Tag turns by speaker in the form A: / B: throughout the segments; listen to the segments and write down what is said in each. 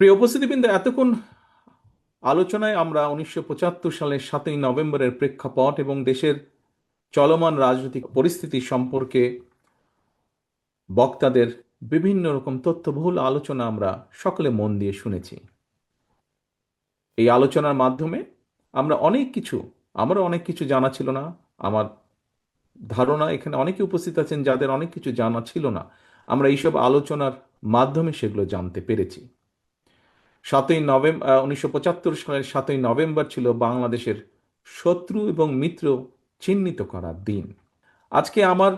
A: প্রিয় উপস্থিতিবৃন্দ, এতক্ষণ আলোচনায় আমরা উনিশশো পঁচাত্তর সালের সাতই নভেম্বরের প্রেক্ষাপট এবং দেশের চলমান রাজনৈতিক পরিস্থিতি সম্পর্কে বক্তাদের বিভিন্ন রকম তথ্যবহুল আলোচনা আমরা সকলে মন দিয়ে শুনেছি। এই আলোচনার মাধ্যমে আমরা অনেক কিছু, আমারও অনেক কিছু জানা ছিল না, আমার ধারণা এখানে অনেকে উপস্থিত আছেন যাদের অনেক কিছু জানা ছিল না, আমরা এইসব আলোচনার মাধ্যমে সেগুলো জানতে পেরেছি। সাতই নভেম্বর উনিশশো পঁচাত্তর সালের সাতই নভেম্বর ছিল বাংলাদেশের শত্রু এবং মিত্র চিহ্নিত করার দিন। আজকে আমার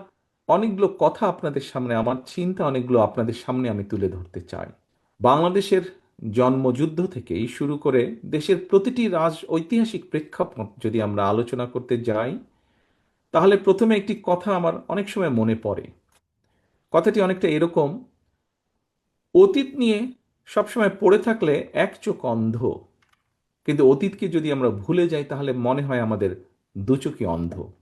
A: অনেকগুলো কথা আপনাদের সামনে, আমার চিন্তা অনেকগুলো আপনাদের সামনে আমি তুলে ধরতে চাই। বাংলাদেশের জন্মযুদ্ধ থেকেই শুরু করে দেশের প্রতিটি রাজ ঐতিহাসিক প্রেক্ষাপট যদি আমরা আলোচনা করতে যাই, তাহলে প্রথমে একটি কথা আমার অনেক সময় মনে পড়ে। কথাটি অনেকটা এরকম, অতীত নিয়ে সবসময় পড়ে থাকলে এক চোখ অন্ধ। কিন্তু অতীতকে যদি আমরা ভুলে যাই, তাহলে মনে হয় আমাদের দুচোখই অন্ধ।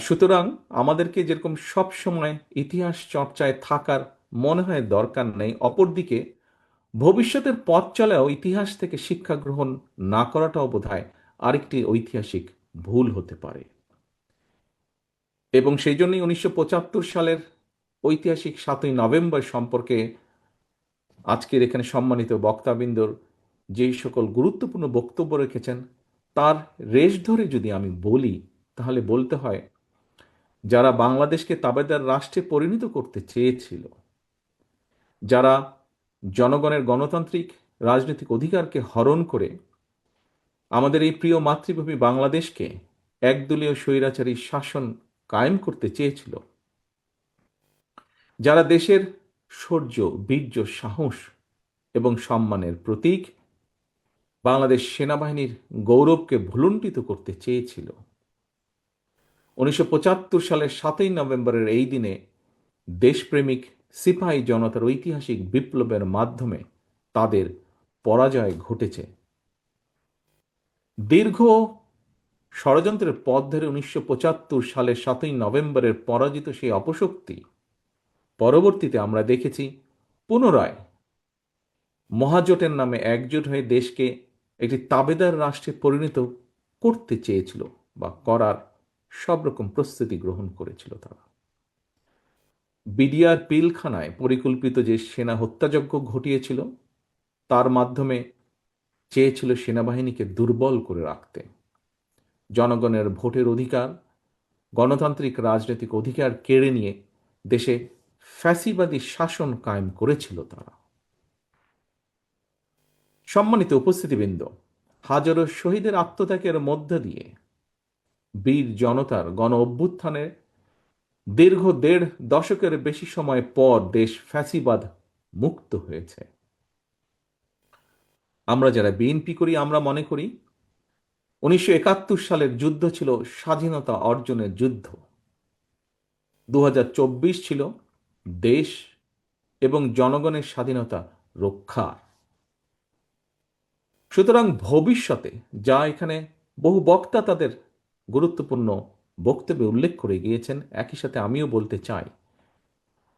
A: সুতরাং আমাদেরকে যেরকম সব সময় ইতিহাস চর্চায় থাকার মনে হয় দরকার নেই, অপরদিকে ভবিষ্যতের পথ চলাও ইতিহাস থেকে শিক্ষা গ্রহণ না করাটাও বোধ হয় আরেকটি ঐতিহাসিক ভুল হতে পারে। এবং সেই জন্যই উনিশশো পঁচাত্তর সালের ঐতিহাসিক সাতই নভেম্বর সম্পর্কে আজকের এখানে সম্মানিত বক্তাবৃন্দর যেই সকল গুরুত্বপূর্ণ বক্তব্য রেখেছেন, তার রেশ ধরে যদি আমি বলি, তাহলে বলতে হয়, যারা বাংলাদেশকে তাবেদার রাষ্ট্রে পরিণত করতে চেয়েছিল, যারা জনগণের গণতান্ত্রিক রাজনৈতিক অধিকারকে হরণ করে আমাদের এই প্রিয় মাতৃভূমি বাংলাদেশকে একদলীয় স্বৈরাচারী শাসন কায়েম করতে চেয়েছিল, যারা দেশের শৌর্য বীর্য, সাহস এবং সম্মানের প্রতীক বাংলাদেশ সেনাবাহিনীর গৌরবকে ভুলুণ্ঠিত করতে চেয়েছিল। উনিশশো পঁচাত্তর সালের সাতই নভেম্বরের এই দিনে দেশপ্রেমিক সিপাহী জনতার ঐতিহাসিক বিপ্লবের মাধ্যমে তাদের পরাজয় ঘটেছে। দীর্ঘ ষড়যন্ত্রের পথ ধরে উনিশশো পঁচাত্তর সালের সাতই নভেম্বরের পরাজিত সেই অপশক্তি পরবর্তীতে আমরা দেখেছি পুনরায় মহাজোটের নামে একজোট হয়ে দেশকে একটি তাবেদার রাষ্ট্রে পরিণত করতে চেয়েছিল বা করার সব রকম প্রস্তুতি গ্রহণ করেছিল তারা। বিডিআর পিলখানায় পরিকল্পিত যে সেনা হত্যাযজ্ঞ ঘটিয়েছিল, তার মাধ্যমে চেয়েছিল সেনাবাহিনীকে দুর্বল করে রাখতে। জনগণের ভোটের অধিকার, গণতান্ত্রিক রাজনৈতিক অধিকার কেড়ে নিয়ে দেশে ফ্যাসিবাদী শাসন কায়েম করেছিল তারা। সম্মানিত উপস্থিতিবৃন্দ, হাজারো শহীদের আত্মত্যাগের মধ্য দিয়ে বীর জনতার গণ অভ্যুত্থানে দীর্ঘ দেড় দশকের বেশি সময় পর দেশ ফ্যাসিবাদ মুক্ত হয়েছে। আমরা যারা বিএনপি করি, আমরা মনে করি, উনিশশো একাত্তর সালের যুদ্ধ ছিল স্বাধীনতা অর্জনের যুদ্ধ। দু হাজার চব্বিশ ছিল দেশ এবং জনগণের স্বাধীনতা রক্ষা। সুতরাং ভবিষ্যতে যা এখানে বহু বক্তা তাদের গুরুত্বপূর্ণ বক্তব্যে উল্লেখ করে গিয়েছেন, একই সাথে আমিও বলতে চাই,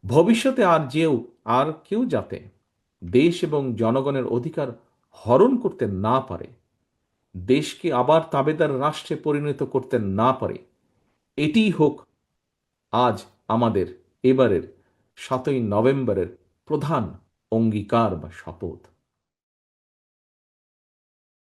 A: ভবিষ্যতে আর যেও আর কেউ যাতে দেশ এবং জনগণের অধিকার হরণ করতে না পারে, দেশকে আবার তাবেদার রাষ্ট্রে পরিণত করতে না পারে, এটিই হোক আজ আমাদের এবারের সাতই নভেম্বরের প্রধান অঙ্গীকার বা শপথ।